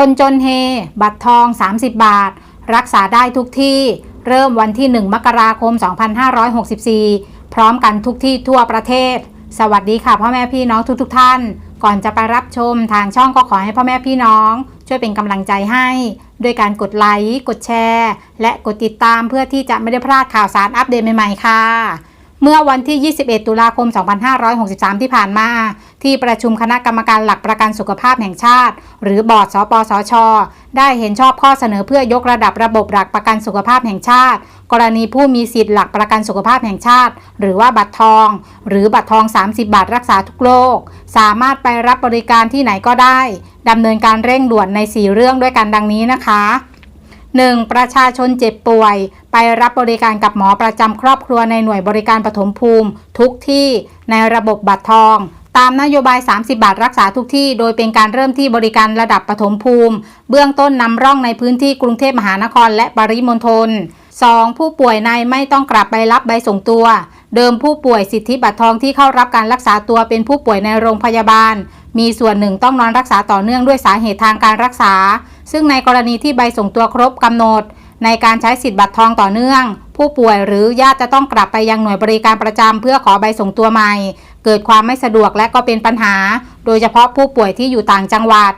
คนจนเฮ บัตรทอง 30 บาท รักษาได้ทุกที่ เริ่มวันที่ 1 มกราคม 2564 พร้อมกันทุกที่ทั่วประเทศ สวัสดีค่ะพ่อแม่พี่น้องทุกๆทท่าน ก่อนจะไปรับชมทางช่องก็ขอให้พ่อแม่พี่น้อง ช่วยเป็นกำลังใจให้ด้วยการกดไลค์ กดแชร์ และกดติดตามเพื่อที่จะไม่ได้พลาดข่าวสารอัปเดตใหม่ๆค่ะ เมื่อวันที่ 21 ตุลาคม 2563 ที่ผ่านมา ที่ประชุมคณะกรรมการหลักประกันสุขภาพแห่งชาติ หรือบอร์ดสปสช ได้เห็นชอบข้อเสนอเพื่อยกระดับระบบหลักประกันสุขภาพแห่งชาติ กรณีผู้มีสิทธิ์หลักประกันสุขภาพแห่งชาติ หรือว่าบัตรทอง หรือบัตรทอง 30 บาทรักษาทุกโรคสามารถไปรับบริการที่ไหนก็ได้ดำเนินการเร่งด่วนใน 4 เรื่องด้วยกันดังนี้นะคะ 1. ประชาชนเจ็บป่วย ไปรับบริการกับหมอประจำครอบครัวในหน่วยบริการปฐมภูมิ ทุกที่ในระบบบัตรทอง ตามนโยบาย 30 บาทรักษาทุกที่ โดยเป็นการเริ่มที่บริการระดับปฐมภูมิ เบื้องต้นนำร่องในพื้นที่กรุงเทพมหานครและปริมณฑล 2. ผู้ป่วยในไม่ต้องกลับไปรับใบส่งตัว เดิมผู้ป่วยสิทธิบัตรทองที่เข้ารับการรักษาตัวเป็นผู้ป่วยในโรงพยาบาล มีส่วนหนึ่งต้องนอนรักษาต่อเนื่องด้วยสาเหตุทางการรักษา ซึ่งในกรณีที่ใบส่งตัวครบกำหนด ในการใช้สิทธิ์บัตรทองต่อเนื่อง ผู้ป่วยหรือญาติจะต้องกลับไปยังหน่วยบริการประจำเพื่อขอใบส่งตัวใหม่ เกิดความไม่สะดวกและก็เป็นปัญหา โดยเฉพาะผู้ป่วยที่อยู่ต่างจังหวัด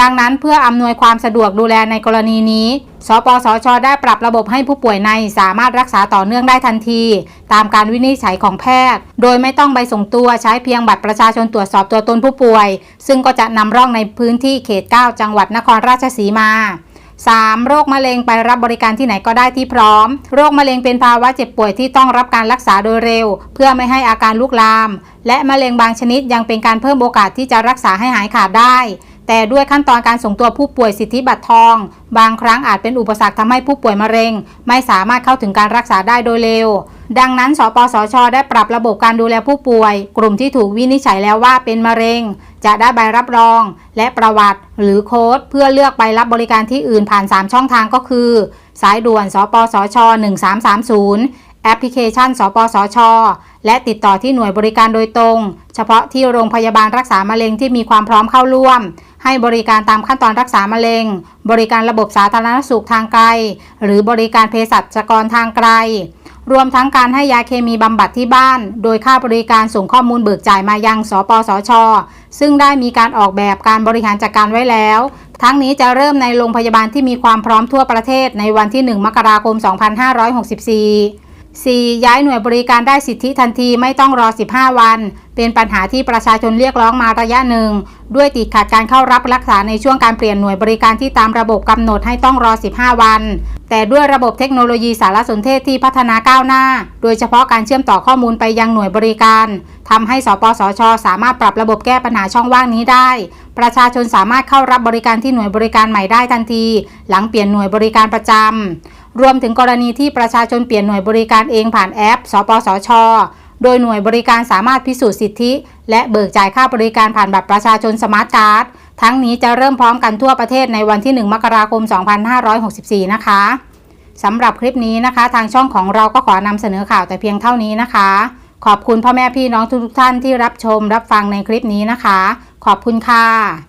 ดังนั้นเพื่ออำนวยความสะดวกดูแลในกรณีนี้ สปสช ได้ปรับระบบให้ผู้ป่วยในสามารถรักษาต่อเนื่องได้ทันที ตามการวินิจฉัยของแพทย์ โดยไม่ต้องใบส่งตัวใช้เพียงบัตรประชาชนตรวจสอบตัวตนผู้ป่วย ซึ่งก็จะนำร่องในพื้นที่เขต 9 จังหวัดนครราชสีมา 3. โรคมะเร็งไปรับบริการที่ไหนก็ได้ที่พร้อม โรคมะเร็งเป็นภาวะเจ็บป่วยที่ต้องรับการรักษาโดยเร็ว เพื่อไม่ให้อาการลุกลาม และมะเร็งบางชนิดยังเป็นการเพิ่มโอกาสที่จะรักษาให้หายขาดได้ แต่ด้วยขั้นตอนการส่งตัวผู้ป่วยสิทธิบัตรทอง บางครั้งอาจเป็นอุปสรรคทำให้ผู้ป่วยมะเร็ง ไม่สามารถเข้าถึงการรักษาได้โดยเร็ว ดังนั้น สปสช ได้ปรับระบบการดูแลผู้ป่วย กลุ่มที่ถูกวินิจฉัยแล้วว่าเป็นมะเร็ง จะได้ใบรับรอง และประวัติหรือโค้ด เพื่อเลือกไปรับบริการที่อื่นผ่าน 3 ช่องทางก็คือ สายด่วน สปสช 1330 แอปพลิเคชัน สปสช และติดต่อที่หน่วยบริการโดยตรง เฉพาะที่โรงพยาบาลรักษามะเร็งที่มีความพร้อมเข้าร่วมให้บริการตามขั้นตอนรักษามะเร็ง บริการระบบสาธารณสุขทางไกล หรือบริการเภสัชกรทางไกล รวมทั้งการให้ยาเคมีบำบัดที่บ้าน โดยค่าบริการส่งข้อมูลเบิกจ่ายมายังสปสช ซึ่งได้มีการออกแบบการบริหารจัดการไว้แล้ว ทั้งนี้จะเริ่มในโรงพยาบาลที่มีความพร้อมทั่วประเทศในวันที่ 1 มกราคม 2564 4. ย้ายหน่วยบริการได้สิทธิทันทีไม่ต้องรอ 15 วัน เป็นปัญหาที่ประชาชนเรียกร้องมาระยะหนึ่ง ด้วยติดขัดการเข้ารับรักษาในช่วงการเปลี่ยนหน่วยบริการที่ตามระบบกำหนดให้ต้องรอ 15 วัน แต่ด้วยระบบเทคโนโลยีสารสนเทศที่พัฒนาก้าวหน้า โดยเฉพาะการเชื่อมต่อข้อมูลไปยังหน่วยบริการทำให้สปสช สามารถปรับระบบแก้ปัญหาช่องว่างนี้ได้ ประชาชนสามารถเข้ารับบริการที่หน่วยบริการใหม่ได้ทันที หลังเปลี่ยนหน่วยบริการประจำรวมถึงกรณีที่ประชาชนเปลี่ยนหน่วยบริการเองผ่านแอป สปสช โดยหน่วยบริการสามารถพิสูจน์สิทธิ และเบิกจ่ายค่าบริการผ่านบัตรประชาชนสมาร์ทการ์ด ทั้งนี้จะเริ่มพร้อมกันทั่วประเทศในวันที่ 1 มกราคม 2564 นะคะสำหรับคลิปนี้นะคะ ทางช่องของเราก็ขอนำเสนอข่าวแต่เพียงเท่านี้นะคะ ขอบคุณพ่อแม่พี่น้องทุกท่านที่รับชมรับฟังในคลิปนี้นะคะ ขอบคุณค่ะ